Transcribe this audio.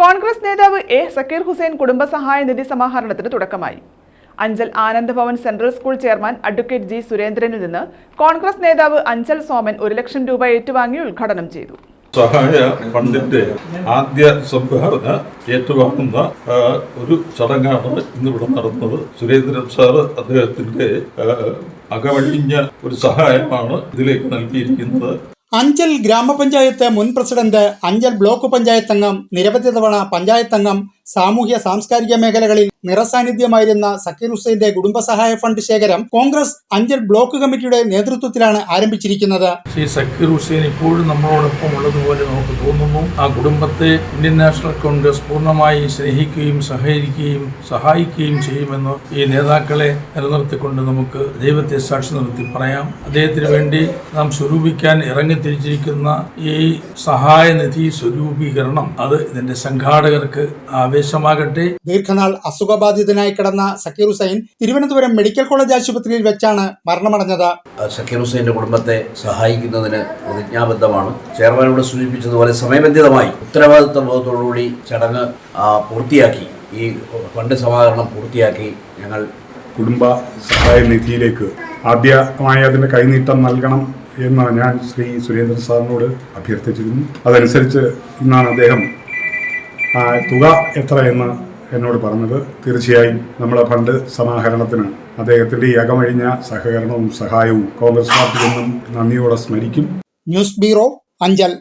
കോൺഗ്രസ് നേതാവ് എ സക്കീർ ഹുസൈൻ കുടുംബസഹായ നിധി സമാഹരണത്തിന് തുടക്കമായി. Anchal Anand Bhavan central school chairman advocate G സുരേന്ദ്രനിൽ നിന്ന് കോൺഗ്രസ് നേതാവ് അഞ്ചൽ സോമൻ ഒരു ലക്ഷം രൂപ ഏറ്റുവാങ്ങി ഉദ്ഘാടനം ചെയ്തു. സഹായ ഫണ്ടിന്റെ ആദ്യ സംഭാവന ഏറ്റുവാങ്ങുന്ന ഒരു ചടങ്ങാണ് ഇന്നിവിടെ നടന്നത്. സുരേന്ദ്രൻ സാർ അദ്ദേഹത്തിന്റെ അകവഴിഞ്ഞ ഒരു സഹായമാണ് ഇതിലേക്ക് നൽകിയിരിക്കുന്നത്. അഞ്ചൽ ഗ്രാമപഞ്ചായത്ത് മുൻ പ്രസിഡന്റ് അഞ്ചൽ ബ്ലോക്ക് പഞ്ചായത്ത് അംഗം നിരവധി തവണ പഞ്ചായത്ത് അംഗം സാമൂഹ്യ സാംസ്കാരിക മേഖലകളിൽ നിറസാന്നിധ്യമായിരുന്ന സക്കീർ ഹുസൈന്റെ കുടുംബസഹായ ഫണ്ട് ശേഖരം കോൺഗ്രസ് അഞ്ചൽ ബ്ലോക്ക് കമ്മിറ്റിയുടെ നേതൃത്വത്തിലാണ് ആരംഭിച്ചിരിക്കുന്നത്. ശ്രീ സക്കീർ ഹുസൈൻ ഇപ്പോഴും നമ്മളോടൊപ്പം ഉള്ളതുപോലെ നമുക്ക് തോന്നുന്നു. ആ കുടുംബത്തെ ഇന്ത്യൻ നാഷണൽ കോൺഗ്രസ് പൂർണമായി സ്നേഹിക്കുകയും സഹകരിക്കുകയും സഹായിക്കുകയും ചെയ്യുമെന്ന് ഈ നേതാക്കളെ നിലനിർത്തിക്കൊണ്ട് നമുക്ക് ദൈവത്തെ സാക്ഷി നിർത്തി പറയാം. അദ്ദേഹത്തിന് വേണ്ടി നാം സ്വരൂപിക്കാൻ ഇറങ്ങിത്തിരിച്ചിരിക്കുന്ന ഈ സഹായനിധി സ്വരൂപീകരണം അത് ഇതിന്റെ സംഘാടകർക്ക് ആവേശമാകട്ടെ. ദീർഘനാൾ അസുഖബാധിതനായി കിടന്ന സക്കീർ ഹുസൈൻ തിരുവനന്തപുരം മെഡിക്കൽ കോളേജ് ആശുപത്രിയിൽ വെച്ചാണ് മരണമടഞ്ഞത്. സക്കീർ ഹുസൈന്റെ കുടുംബത്തെ സഹായിക്കുന്നതിന് പ്രതിജ്ഞാബദ്ധമാണ്. ചെയർമാനോട് സൂചിപ്പിച്ചതുപോലെ സമയബന്ധിതമായി ഉത്തരവാദിത്വ ബോധത്തോടുകൂടി ചടങ്ങ് പൂർത്തിയാക്കി. ഈ ഫണ്ട് സമാഹരണം പൂർത്തിയാക്കി ഞങ്ങൾ കുടുംബ സഹായ നിധിയിലേക്ക് ആദ്യമായി അതിന്റെ കൈനീട്ടം നൽകണം എന്ന് ഞാൻ ശ്രീ സുരേന്ദ്രൻ സാറിനോട് അഭ്യർത്ഥിച്ചിരുന്നു. അതനുസരിച്ച് ഇന്നാണ് അദ്ദേഹം തുക എത്രയെന്ന് എന്ന് എന്നോട് പറഞ്ഞത് തീർച്ചയായും നമ്മളെ ഫണ്ട് സമാഹരണത്തിന് അദ്ദേഹത്തിന്റെ ഈ അകമഴിഞ്ഞ സഹകരണവും സഹായവും കോൺഗ്രസ് പാർട്ടി എന്നും നന്ദിയോടെ സ്മരിക്കും. News bureau Anchal.